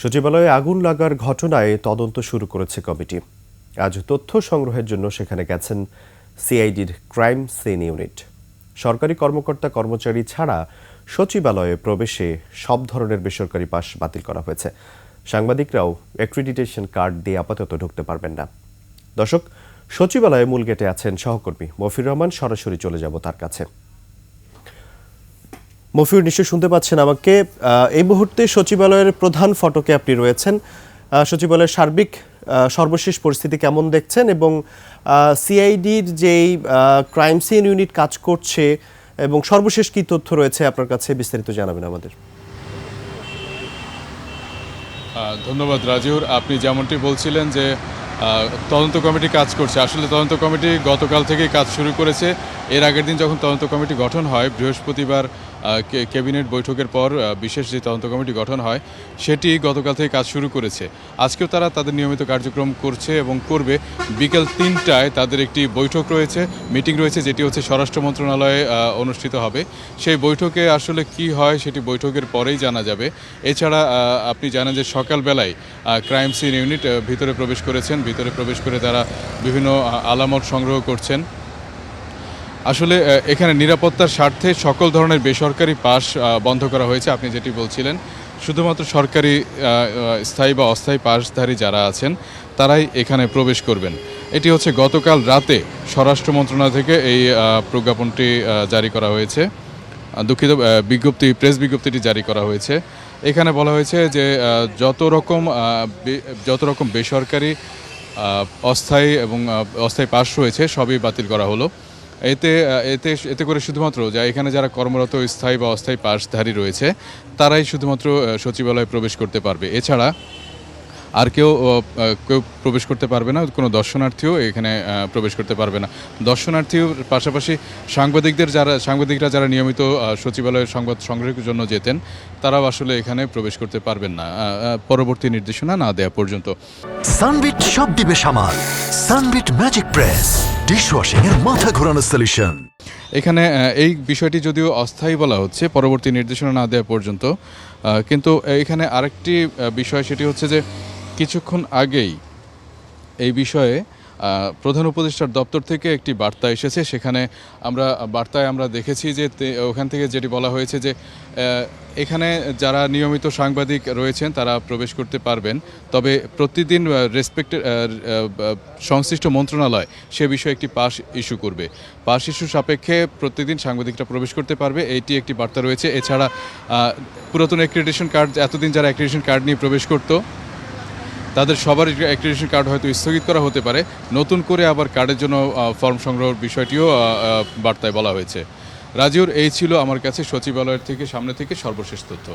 সচিবালয়ে আগুন লাগার ঘটনায় তদন্ত শুরু করেছে কমিটি। আজ তথ্য সংগ্রহের জন্য সেখানে গেছেন সিআইডির ক্রাইম সিন ইউনিট। সরকারি কর্মকর্তা কর্মচারী ছাড়া সচিবালয়ে প্রবেশে সব ধরনের বেসরকারি পাস বাতিল করা হয়েছে। সাংবাদিকরাও অ্যাক্রিডিটেশন কার্ড দিয়ে আপাতত ঢুকতে পারবেন না। দর্শক, সচিবালয়ে মূল গেটে আছেন সহকর্মী মফির রহমান, সরাসরি চলে যাব তার কাছে। মফিউর নিশ্চয় শুনতে পাচ্ছেন আমাকে। এই মুহূর্তে সচিবালয়ের প্রধান ফটকে আপনি রয়েছেন। সচিবালয়ের সার্বিক সর্বশেষ পরিস্থিতি কেমন দেখছেন এবং সিআইডির যেই ক্রাইম সিন ইউনিট কাজ করছে এবং সর্বশেষ কি তথ্য রয়েছে আপনার কাছে বিস্তারিত জানাবেন আমাদের। ধন্যবাদ রাজিউর। আপনি যেমনটি বলছিলেন যে তদন্ত কমিটি কাজ করছে। আসলে তদন্ত কমিটি গতকাল থেকেই কাজ শুরু করেছে। এর আগের দিন যখন তদন্ত কমিটি গঠন হয়, বৃহস্পতিবার ক্যাবিনেট বৈঠকের পর বিশেষ যে তদন্ত কমিটি গঠন হয়, সেটি গতকাল থেকে কাজ শুরু করেছে। আজকেও তারা তাদের নিয়মিত কার্যক্রম করছে এবং করবে। বিকেল তিনটায় তাদের একটি বৈঠক রয়েছে, মিটিং রয়েছে, যেটি হচ্ছে স্বরাষ্ট্র মন্ত্রণালয়ে অনুষ্ঠিত হবে। সেই বৈঠকে আসলে কি হয়, সেটি বৈঠকের পরেই জানা যাবে। এছাড়া আপনি জানেন যে সকালবেলায় ক্রাইম সিন ইউনিট ভিতরে প্রবেশ করেছেন। ভিতরে প্রবেশ করে তারা বিভিন্ন আলামত সংগ্রহ করছেন। আসলে এখানে নিরাপত্তার স্বার্থে সকল ধরনের বেসরকারি পাস বন্ধ করা হয়েছে, আপনি যেটি বলছিলেন। শুধুমাত্র সরকারি স্থায়ী বা অস্থায়ী পাসধারী যারা আছেন, তারাই এখানে প্রবেশ করবেন। এটি হচ্ছে গতকাল রাতে স্বরাষ্ট্র মন্ত্রণালয় থেকে এই প্রজ্ঞাপনটি জারি করা হয়েছে। দুঃখিত বিজ্ঞপ্তি, প্রেস বিজ্ঞপ্তিটি জারি করা হয়েছে। এখানে বলা হয়েছে যে যত রকম যত রকম বেসরকারি অস্থায়ী এবং অস্থায়ী পাস রয়েছে, সবই বাতিল করা হলো। এতে এতে এতে করে শুধুমাত্র যা এখানে যারা কর্মরত স্থায়ী বা অস্থায়ী পাশধারী রয়েছে, তারাই শুধুমাত্র সচিবালয়ে প্রবেশ করতে পারবে। এছাড়া আর কেউ কেউ প্রবেশ করতে পারবে না, কোনো দর্শনার্থীও এখানে প্রবেশ করতে পারবে না। দর্শনার্থীও পাশাপাশি সাংবাদিকদের যারা, সাংবাদিকরা যারা নিয়মিত সচিবালয়ের সংবাদ সংগ্রহের জন্য যেতেন, তারাও আসলে এখানে প্রবেশ করতে পারবেন না। পরবর্তী নির্দেশনা না দেওয়া পর্যন্ত। সানবিট সব দিবে সামাল। Sunbit magic press. ডিশওয়াশিং এর মাথা ঘোরানো সলিউশন এখানে এই বিষয়টি যদিও অস্থায়ী বলা হচ্ছে, পরবর্তী নির্দেশনা না দেওয়া পর্যন্ত কিন্তু এখানে আরেকটি বিষয়, সেটি হচ্ছে যে কিছুক্ষণ আগেই এই বিষয়ে প্রধান উপদেষ্টার দপ্তর থেকে একটি বার্তা এসেছে। সেখানে আমরা, বার্তায় আমরা দেখেছি যে ওখান থেকে যেটি বলা হয়েছে যে এখানে যারা নিয়মিত সাংবাদিক রয়েছেন, তারা প্রবেশ করতে পারবেন। তবে প্রতিদিন রেসপেক্টেড সংশ্লিষ্ট মন্ত্রণালয় সে বিষয়ে একটি পাস ইস্যু করবে। পাস ইস্যু সাপেক্ষে প্রতিদিন সাংবাদিকরা প্রবেশ করতে পারবে। এইটি একটি বার্তা রয়েছে। এছাড়া পুরাতন অ্যাক্রিডিটেশন কার্ড এতদিন যারা অ্যাক্রিডিটেশন কার্ড নিয়ে প্রবেশ করতো তাদের সবার অ্যাক্রিডিটেশন কার্ড হয়তো স্থগিত করা হতে পারে। নতুন করে আবার কার্ডের জন্য ফর্ম সংগ্রহের বিষয়টিও বার্তায় বলা হয়েছে। রাজিউর, এই ছিল আমার কাছে সচিবালয়ের থেকে, সামনে থেকে সর্বশেষ তথ্য।